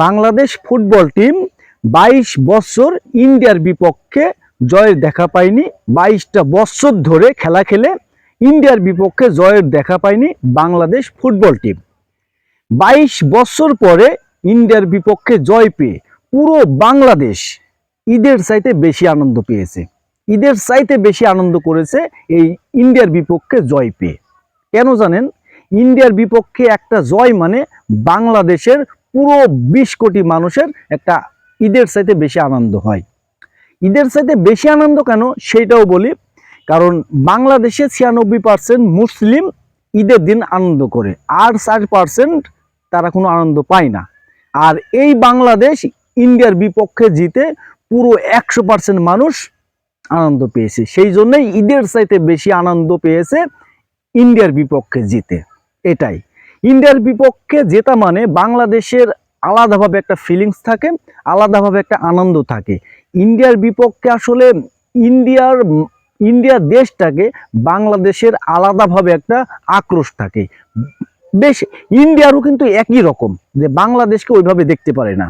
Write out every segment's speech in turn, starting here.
Bangladesh football team বাইশ বছর ইন্ডিয়ার বিপক্ষে জয়ের দেখা পায়নি। বাইশটা বছর ধরে খেলা খেলে ইন্ডিয়ার বিপক্ষে জয়ের দেখা পায়নি বাংলাদেশ ফুটবল টিম। বাইশ বছর পরে ইন্ডিয়ার বিপক্ষে জয় পেয়ে পুরো বাংলাদেশ ঈদের চাইতে বেশি আনন্দ পেয়েছে। ঈদের চাইতে বেশি আনন্দ করেছে এই ইন্ডিয়ার বিপক্ষে জয় পেয়ে। কেন জানেন? ইন্ডিয়ার বিপক্ষে একটা জয় মানে বাংলাদেশের পুরো বিশ কোটি মানুষের একটা ঈদের চাইতে বেশি আনন্দ হয়। ঈদের চাইতে বেশি আনন্দ কেন? সেইটাও বলি। কারণ বাংলাদেশে ছিয়ানব্বই পার্সেন্ট মুসলিম ঈদের দিন আনন্দ করে। আর ষাট পার্সেন্ট তারা কোনো আনন্দ পায় না। আর এই বাংলাদেশ ইন্ডিয়ার বিপক্ষে জিতে পুরো একশো পার্সেন্ট মানুষ আনন্দ পেয়েছে। সেই জন্যই ঈদের চাইতে বেশি আনন্দ পেয়েছে ইন্ডিয়ার বিপক্ষে জিতে। এটাই। ইন্ডিয়ার বিপক্ষে জেতা মানে বাংলাদেশের আলাদাভাবে একটা ফিলিংস থাকে, আলাদাভাবে একটা আনন্দ থাকে। ইন্ডিয়ার বিপক্ষে আসলে ইন্ডিয়ার, ইন্ডিয়া দেশটাকে বাংলাদেশের আলাদাভাবে একটা আক্রোশ থাকে। বেশ, ইন্ডিয়ারও কিন্তু একই রকম, যে বাংলাদেশকে ওইভাবে দেখতে পারে না।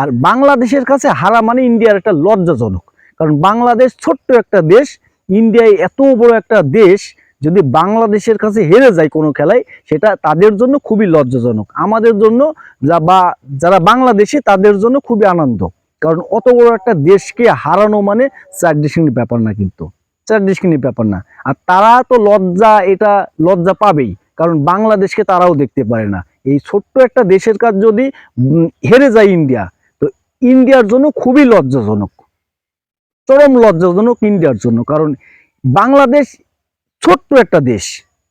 আর বাংলাদেশের কাছে হারা মানে ইন্ডিয়ার একটা লজ্জাজনক, কারণ বাংলাদেশ ছোট্ট একটা দেশ ইন্ডিয়ায় এত বড় একটা দেশ যদি বাংলাদেশের কাছে হেরে যায় কোনো খেলায়, সেটা তাদের জন্য খুবই লজ্জাজনক। আমাদের জন্য যা বা যারা বাংলাদেশি, তাদের জন্য খুবই আনন্দ। কারণ অত বড় একটা দেশকে হারানো মানে চার ডিসকিনি ব্যাপার না কিন্তু। চার ডিসকিনি ব্যাপার না। আর তারা তো লজ্জা, এটা লজ্জা পাবেই। কারণ বাংলাদেশকে তারাও দেখতে পারে না। এই ছোট্ট একটা দেশের কাজ যদি হেরে যায় ইন্ডিয়া, তো ইন্ডিয়ার জন্য খুবই লজ্জাজনক। চরম লজ্জাজনক ইন্ডিয়ার জন্য। কারণ বাংলাদেশ ছোট্ট একটা দেশ।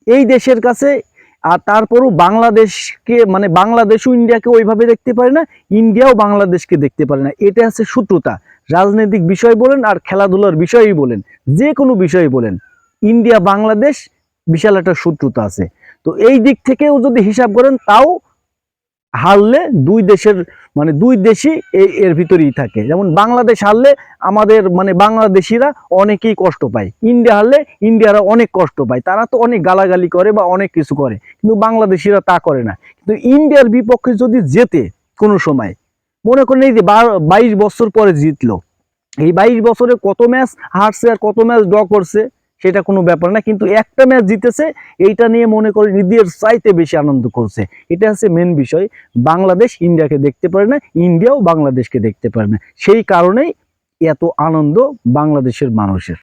এই দেশের কাছে আর তারপরও বাংলাদেশকে মানে বাংলাদেশও ইন্ডিয়াকে ওইভাবে দেখতে পারে না, ইন্ডিয়াও বাংলাদেশকে দেখতে পারে না। এটা হচ্ছে শত্রুতা। রাজনৈতিক বিষয় বলেন আর খেলাধুলার বিষয়ই বলেন, যে কোনো বিষয়ই বলেন ইন্ডিয়া বাংলাদেশ বিশাল একটা শত্রুতা আছে। তো এই দিক থেকেও যদি হিসাব করেন, তাও হারলে দুই দেশের মানে দুই দেশই এর ভিতরেই থাকে। যেমন বাংলাদেশ হারলে আমাদের মানে বাংলাদেশিরা অনেকেই কষ্ট পায়। ইন্ডিয়া হারলে ইন্ডিয়ারা অনেক কষ্ট পায়। তারা তো অনেক গালাগালি করে বা অনেক কিছু করে, কিন্তু বাংলাদেশিরা তা করে না। কিন্তু ইন্ডিয়ার বিপক্ষে যদি জেতে কোনো সময়, মনে করেন এই যে বাইশ বছর পরে জিতলো। এই বাইশ বছরে কত ম্যাচ হারছে আর কত ম্যাচ ড্র করছে? সেটা কোনো ব্যাপার না, কিন্তু একটা ম্যাচ জিতেছে, এইটা নিয়ে মনে করে নিজের চাইতে বেশি আনন্দ করছে। এটা হচ্ছে মেন বিষয়। বাংলাদেশ ইন্ডিয়াকে দেখতে পারে না, ইন্ডিয়াও বাংলাদেশকে দেখতে পারে না। সেই কারণেই এত আনন্দ বাংলাদেশের মানুষের।